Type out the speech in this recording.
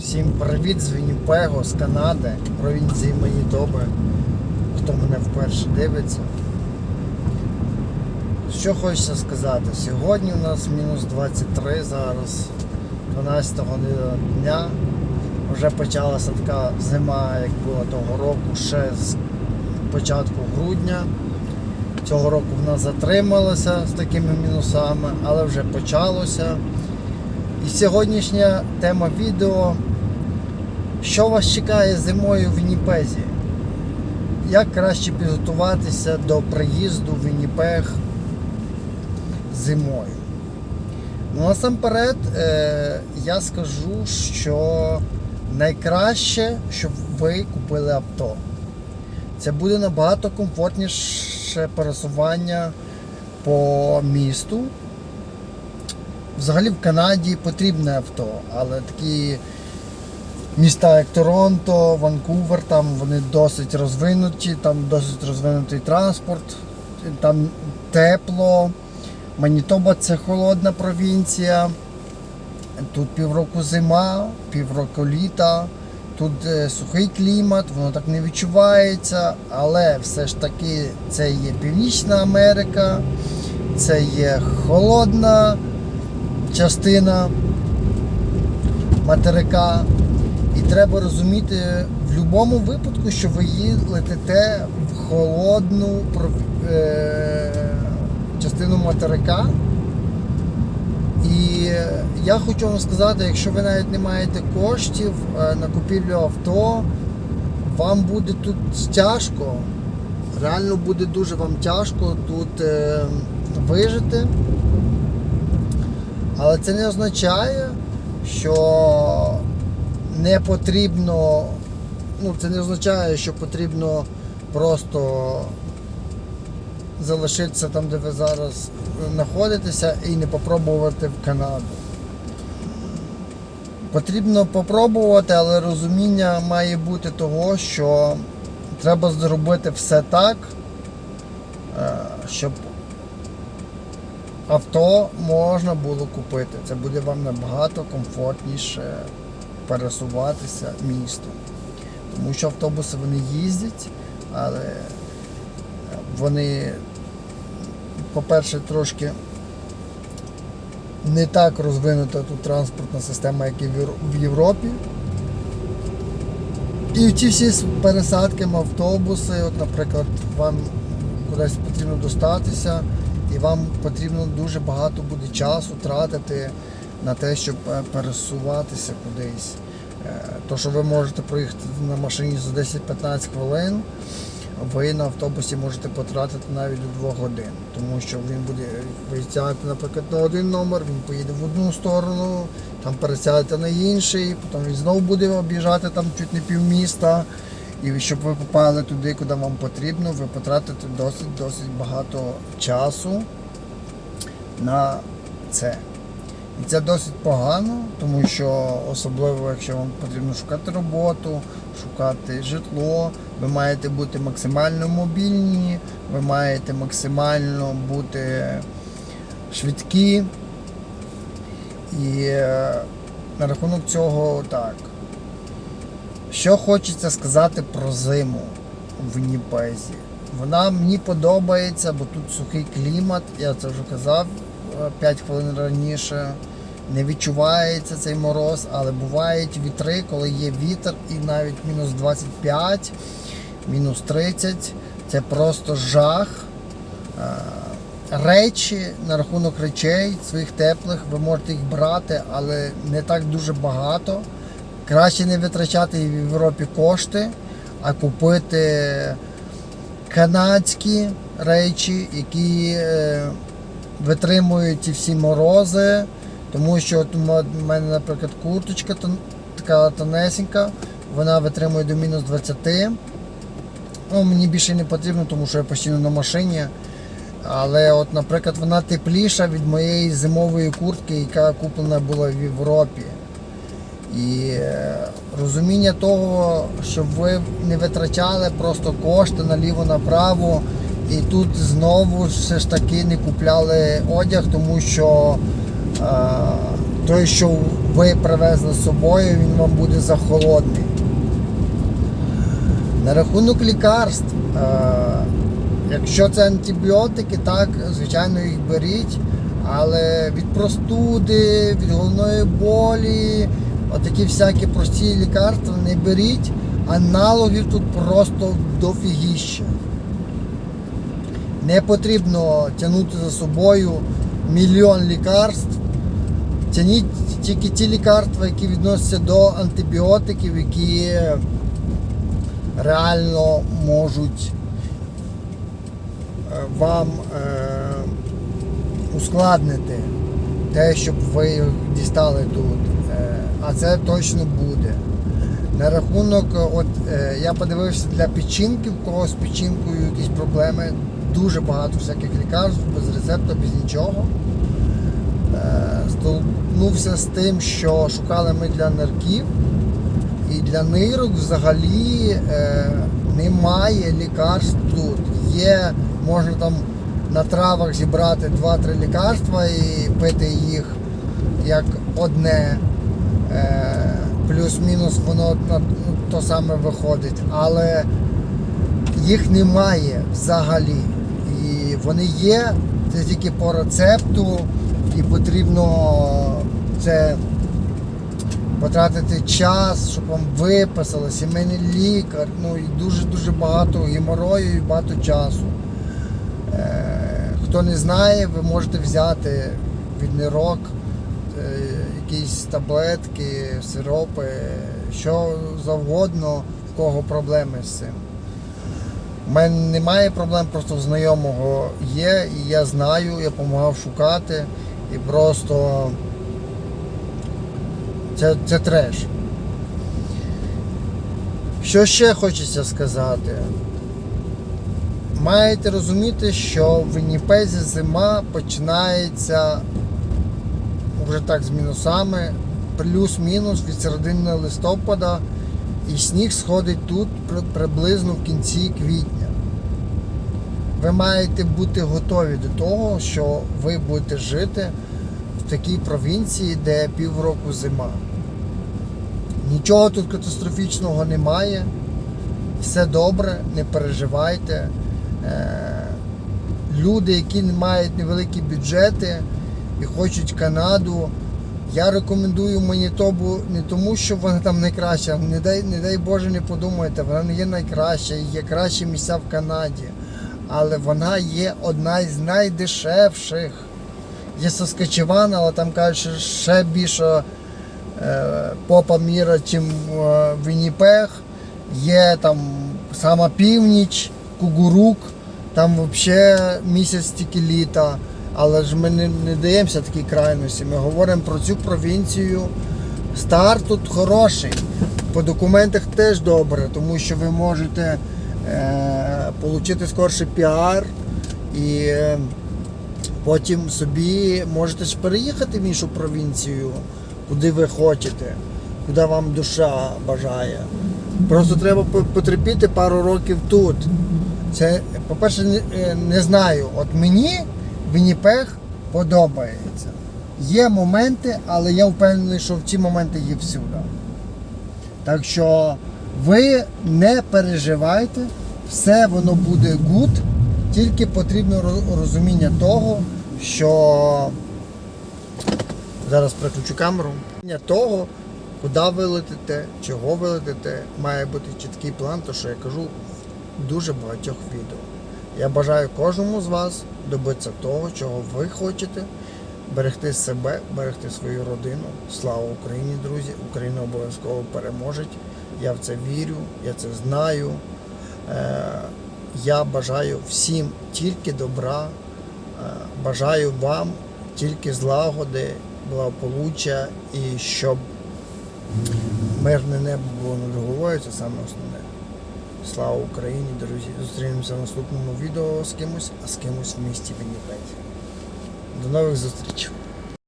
Всім привіт з Вінніпего, з Канади, провінції Манітоби. Хто мене вперше дивиться. Що хочеться сказати? Сьогодні у нас мінус 23 зараз, 12 година дня. Вже почалася така зима, як була того року, ще з початку грудня. Цього року в нас затрималося з такими мінусами, але вже почалося. І сьогоднішня тема відео що вас чекає зимою в Вінніпезі? Як краще підготуватися до приїзду в Вінніпег зимою? Ну, насамперед, е, я скажу, що найкраще, щоб ви купили авто. Це буде набагато комфортніше пересування по місту. Взагалі в Канаді потрібне авто, але такі міста як Торонто, Ванкувер, там вони досить розвинуті, там досить розвинутий транспорт, там тепло. Манітоба це холодна провінція. Тут півроку зима, півроку літа, тут е, сухий клімат, воно так не відчувається, але все ж таки це є Північна Америка, це є холодна частина материка. Треба розуміти в будь-якому випадку, що ви ї- летите в холодну е- частину материка. І я хочу вам сказати, якщо ви навіть не маєте коштів е, на купівлю авто, вам буде тут тяжко. Реально буде дуже вам тяжко тут е, вижити. Але це не означає, що не потрібно, ну це не означає, що потрібно просто залишитися там, де ви зараз знаходитеся, і не попробувати в Канаду. Потрібно попробувати, але розуміння має бути того, що треба зробити все так, е, щоб авто можна було купити. Це буде вам набагато комфортніше пересуватися містом. Тому що автобуси вони їздять, але вони, по-перше, трошки не так розвинута тут транспортна система, як і в Європі. І ці всі пересадки автобуси, от, наприклад, вам кудись потрібно достатися, і вам потрібно дуже багато буде часу тратити на те, щоб е, пересуватися кудись. Е, То, що ви можете проїхати на машині за 10-15 хвилин, ви на автобусі можете потратити навіть до 2 годин, тому що він буде виїжджати, наприклад, на один номер, він поїде в одну сторону, там пересядете на інший, потім він знову буде об'їжджати там чуть не півміста. І щоб ви попали туди, куди вам потрібно, ви потратите досить досить багато часу на це. І це досить погано, тому що особливо, якщо вам потрібно шукати роботу, шукати житло, ви маєте бути максимально мобільні, ви маєте максимально бути швидкі. І е, на рахунок цього так. Що хочеться сказати про зиму в Вінніпезі. Вона мені подобається, бо тут сухий клімат, я це вже казав 5 хвилин раніше. Не відчувається цей мороз, але бувають вітри, коли є вітер і навіть мінус 25, мінус 30. Це просто жах. Е, Речі на рахунок речей своїх теплих, ви можете їх брати, але не так дуже багато. Краще не витрачати в Європі кошти, а купити канадські речі, які е, витримують ці всі морози. Тому що от у мене, наприклад, курточка така тонесенька, вона витримує до мінус 20. Ну, мені більше не потрібно, тому що я постійно на машині. Але, от, наприклад, вона тепліша від моєї зимової куртки, яка куплена була в Європі. І е, розуміння того, щоб ви не витрачали просто кошти наліво-направо, і тут знову все ж таки не купляли одяг, тому що е, той, що ви привезли з собою, він вам буде захолодний. На рахунок лікарств, е, якщо це антибіотики, так, звичайно, їх беріть, але від простуди, від головної болі, отакі всякі прості лікарства не беріть. Аналогів тут просто дофігіща. Не потрібно тягнути за собою мільйон лікарств. Тяніть тільки ті лікарства, які відносяться до антибіотиків, які реально можуть е, вам е, ускладнити те, щоб ви дістали тут. Е, а це точно буде. На рахунок, от е, я подивився для печінки, в когось з печінкою якісь проблеми, дуже багато всяких лікарств, без рецепта, без нічого. Е, Столкнувся з тим, що шукали ми для нирків. І для нирок взагалі е, немає лікарств тут. Є, можна там на травах зібрати 2-3 лікарства і пити їх як одне. Е, плюс-мінус воно на ну, то саме виходить. Але їх немає взагалі. Вони є, це тільки по рецепту, і потрібно це потратити час, щоб вам виписали, сімейний лікар, ну і дуже-дуже багато геморою і багато часу. Е, хто не знає, ви можете взяти від нирок е, якісь таблетки, сиропи, що завгодно, в кого проблеми з цим. У мене немає проблем, просто в знайомого є, і я знаю, я допомагав шукати і просто це, це треш. Що ще хочеться сказати? Маєте розуміти, що в Вінніпезі зима починається вже так з мінусами, плюс-мінус від середини листопада, і сніг сходить тут приблизно в кінці квітня. Ви маєте бути готові до того, що ви будете жити в такій провінції, де півроку зима. Нічого тут катастрофічного немає. Все добре, не переживайте. Е, Люди, які мають невеликі бюджети і хочуть Канаду, я рекомендую Манітобу не тому, що вона там найкраща. Не дай, не дай Боже, не подумайте, вона не є найкраща, є кращі місця в Канаді. Але вона є одна із найдешевших. Є Соскачеван, але там кажуть, що ще більше е, попа міра, чим е, Вінніпег. Є там сама північ, Кугурук, там взагалі місяць тільки літа. Але ж ми не, не даємося такій крайності. Ми говоримо про цю провінцію. Старт тут хороший. По документах теж добре, тому що ви можете отримати скорше піар і е, потім собі можете ж переїхати в іншу провінцію, куди ви хочете, куди вам душа бажає. Просто треба потерпіти пару років тут. Це, по-перше, не, е, знаю. От мені Вінніпег подобається. Є моменти, але я впевнений, що в ці моменти є всюди. Так що ви не переживайте, все воно буде гуд, тільки потрібно розуміння того, що зараз переключу камеру. Того, куди ви летите, чого ви летите, має бути чіткий план, то що я кажу в дуже багатьох відео. Я бажаю кожному з вас добитися того, чого ви хочете, берегти себе, берегти свою родину. Слава Україні, друзі! Україна обов'язково переможе. Я в це вірю, я це знаю. Е, Я бажаю всім тільки добра, е, бажаю вам тільки злагоди, благополуччя і щоб мирне небо було над головою, це саме основне. Слава Україні, друзі! Зустрінемося в наступному відео з кимось, а з кимось в місті Вінніпеді. До нових зустрічей!